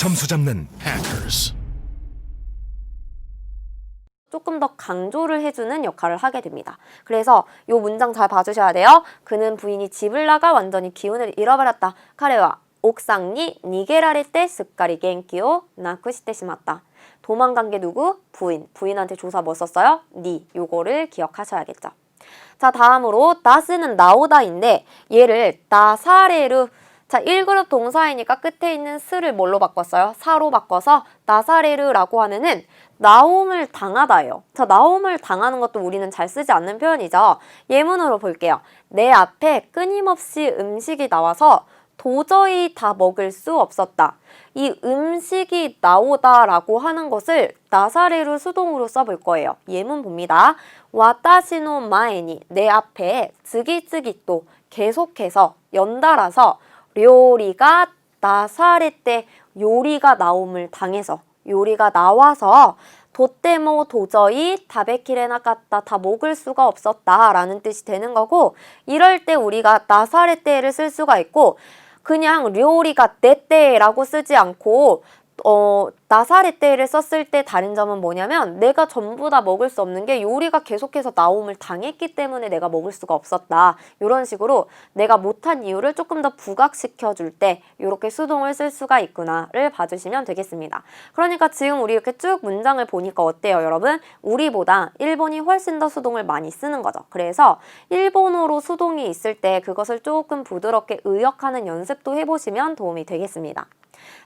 점수 잡는 hackers. 조금 더 강조를 해주는 역할을 하게 됩니다. 그래서 이 문장 잘 봐주셔야 돼요. 그는 부인이 집을 나가 완전히 기운을 잃어버렸다. 카레와 옥상니 니게라레 때 습가리 겐키오 나쿠시테 시마다. 도망간 게 누구? 부인. 부인한테 조사 뭐 썼어요? 니. 요거를 기억하셔야겠죠. 자, 다음으로 다스는 나오다인데 얘를 나사레르 자, 1그룹 동사이니까 끝에 있는 스를 뭘로 바꿨어요? 사로 바꿔서 나사레르라고 하면은 나옴을 당하다예요. 자, 나옴을 당하는 것도 우리는 잘 쓰지 않는 표현이죠. 예문으로 볼게요. 내 앞에 끊임없이 음식이 나와서 도저히 다 먹을 수 없었다. 이 음식이 나오다라고 하는 것을 나사레르 수동으로 써볼 거예요. 예문 봅니다. 와타시노 마에니 내 앞에 즈기즈기 또 계속해서 연달아서 요리가 나사레 때 요리가 나옴을 당해서 요리가 나와서 도때모 도저히 다베키레나 깠다 다 먹을 수가 없었다 라는 뜻이 되는 거고 이럴 때 우리가 나사레 때를 쓸 수가 있고 그냥 료리가 내 때라고 쓰지 않고 어, 나사레 때를 썼을 때 다른 점은 뭐냐면 내가 전부 다 먹을 수 없는 게 요리가 계속해서 나옴을 당했기 때문에 내가 먹을 수가 없었다. 이런 식으로 내가 못한 이유를 조금 더 부각시켜 줄 때 이렇게 수동을 쓸 수가 있구나를 봐주시면 되겠습니다. 그러니까 지금 우리 이렇게 쭉 문장을 보니까 어때요, 여러분? 우리보다 일본이 훨씬 더 수동을 많이 쓰는 거죠. 그래서 일본어로 수동이 있을 때 그것을 조금 부드럽게 의역하는 연습도 해보시면 도움이 되겠습니다.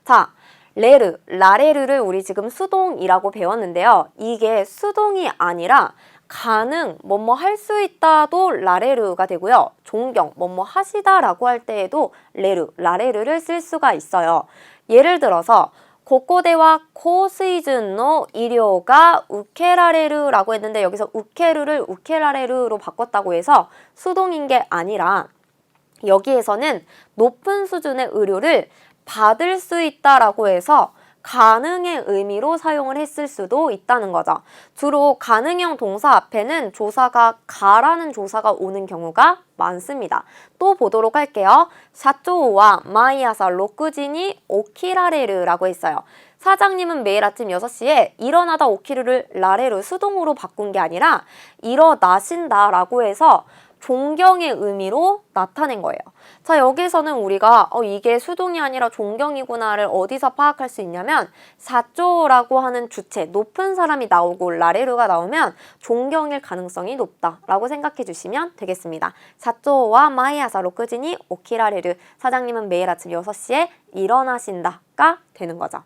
자, 레르, 라레르를 우리 지금 수동이라고 배웠는데요. 이게 수동이 아니라 가능, 뭐뭐 할 수 있다도 라레르가 되고요. 존경, 뭐뭐 하시다라고 할 때에도 레르, 라레르를 쓸 수가 있어요. 예를 들어서 고코대와 코스이즌노 이료가 우케라레르라고 했는데 여기서 우케르를 우케라레르로 바꿨다고 해서 수동인 게 아니라 여기에서는 높은 수준의 의료를 받을 수 있다라고 해서 가능의 의미로 사용을 했을 수도 있다는 거죠. 주로 가능형 동사 앞에는 조사가 가라는 조사가 오는 경우가 많습니다. 또 보도록 할게요. 샤쪼와 마이아사 로쿠지니 오키라레르라고 했어요. 사장님은 매일 아침 6시에 일어나다 오키르를 라레르 수동으로 바꾼 게 아니라 일어나신다라고 해서 존경의 의미로 나타낸 거예요. 자, 여기서는 우리가 어, 이게 수동이 아니라 존경이구나를 어디서 파악할 수 있냐면 사조라고 하는 주체, 높은 사람이 나오고 라레루가 나오면 존경일 가능성이 높다라고 생각해 주시면 되겠습니다. 사조와 마이아사 로크지니 오키라레루 사장님은 매일 아침 6시에 일어나신다가 되는 거죠.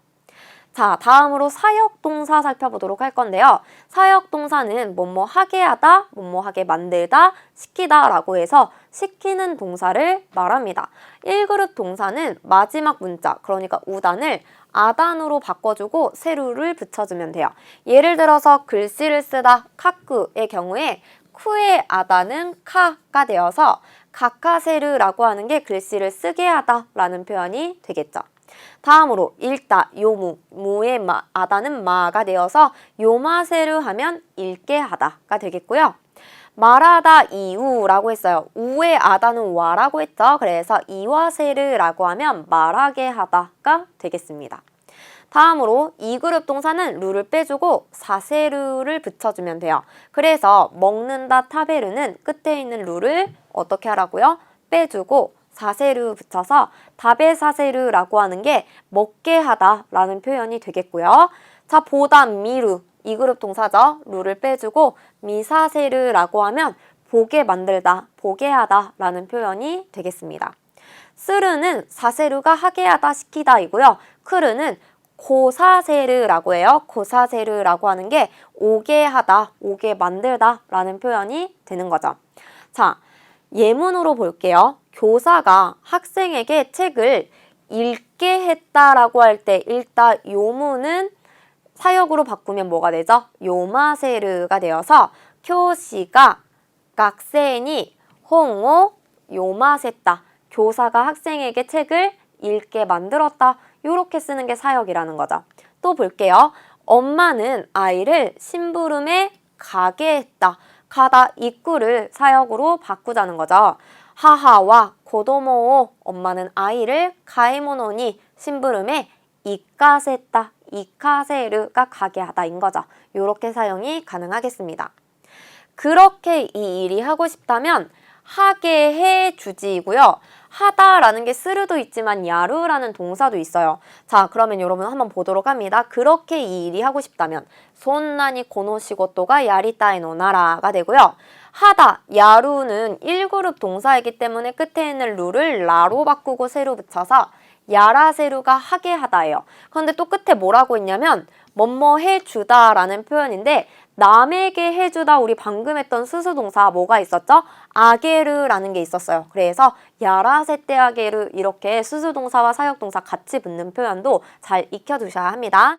자, 다음으로 사역 동사 살펴보도록 할 건데요. 사역 동사는 뭐뭐 하게 하다, 뭐뭐 하게 만들다, 시키다 라고 해서 시키는 동사를 말합니다. 1그룹 동사는 마지막 문자, 그러니까 우단을 아단으로 바꿔주고 세루를 붙여주면 돼요. 예를 들어서 글씨를 쓰다 카쿠의 경우에 쿠의 아단은 카가 되어서 가카세르라고 하는 게 글씨를 쓰게 하다라는 표현이 되겠죠. 다음으로 읽다, 요무, 무의 마, 아다는 마가 되어서 요마세르 하면 읽게 하다가 되겠고요. 말하다 이우라고 했어요. 우의 아다는 와라고 했죠. 그래서 이와세르라고 하면 말하게 하다가 되겠습니다. 다음으로 이 그룹 동사는 루를 빼주고 사세르를 붙여주면 돼요. 그래서 먹는다 타베르는 끝에 있는 루를 어떻게 하라고요? 빼주고 사세르 붙여서 다베 사세르라고 하는 게 먹게 하다라는 표현이 되겠고요. 자, 보다 미루 이 그룹 동사죠. 루를 빼주고 미사세르라고 하면 보게 만들다, 보게 하다라는 표현이 되겠습니다. 스르는 사세르가 하게 하다, 시키다이고요. 크르는 고사세르라고 해요. 고사세르라고 하는 게 오게 하다, 오게 만들다라는 표현이 되는 거죠. 자, 예문으로 볼게요. 교사가 학생에게 책을 읽게 했다라고 할 때 읽다 요무는 사역으로 바꾸면 뭐가 되죠? 요마세르가 되어서 교시가 학생이 홍오 요마세다 교사가 학생에게 책을 읽게 만들었다 이렇게 쓰는 게 사역이라는 거죠. 또 볼게요. 엄마는 아이를 심부름에 가게 했다. 가다 입구를 사역으로 바꾸자는 거죠. 하하와 고도모오 엄마는 아이를 가에모노니 심부름에 이카세타, 이카세르가 가게 하다인 거죠. 이렇게 사용이 가능하겠습니다. 그렇게 이 일이 하고 싶다면 하게 해 주지이고요. 하다라는 게 스르도 있지만 야루라는 동사도 있어요. 자, 그러면 여러분 한번 보도록 합니다. 그렇게 이 일이 하고 싶다면 손나니 고노시고토가 야리타이 노 나라가 되고요. 하다, 야루는 1그룹 동사이기 때문에 끝에 있는 루를 라로 바꾸고 세로 붙여서 야라세루가 하게 하다예요. 그런데 또 끝에 뭐라고 있냐면 뭐뭐 해주다라는 표현인데 남에게 해주다 우리 방금 했던 수수동사 뭐가 있었죠? 아게르라는 게 있었어요. 그래서 야라세떼아게르 이렇게 수수동사와 사역동사 같이 붙는 표현도 잘 익혀두셔야 합니다.